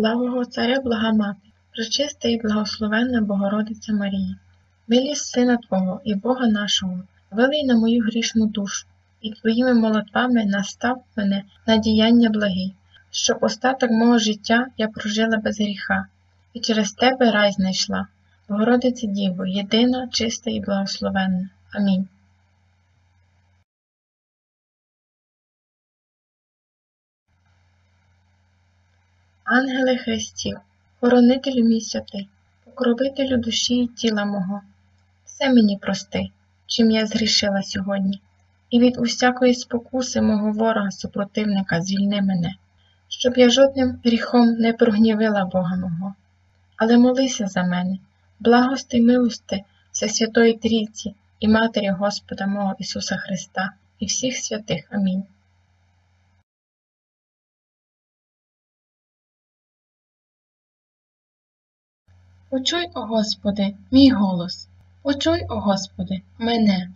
Благого Царя, блага мати, пречиста і благословенна Богородиця Марія, милість Сина Твого і Бога нашого, вилий на мою грішну душу, і Твоїми молитвами настав мене на діяння благі, щоб остаток мого життя я прожила без гріха, і через Тебе рай знайшла. Богородице Діво, єдина, чиста і благословенна. Амінь. Ангеле Христів, хоронителю мій святий, покровителю душі і тіла мого, все мені прости, чим я згрішила сьогодні, і від усякої спокуси мого ворога супротивника звільни мене, щоб я жодним гріхом не прогнівила Бога мого. Але молися за мене, благости й милости Всесвятої Трійці і Матері Господа мого Ісуса Христа і всіх святих. Амінь. Почуй, о Господи, мій голос, почуй, о Господи, мене,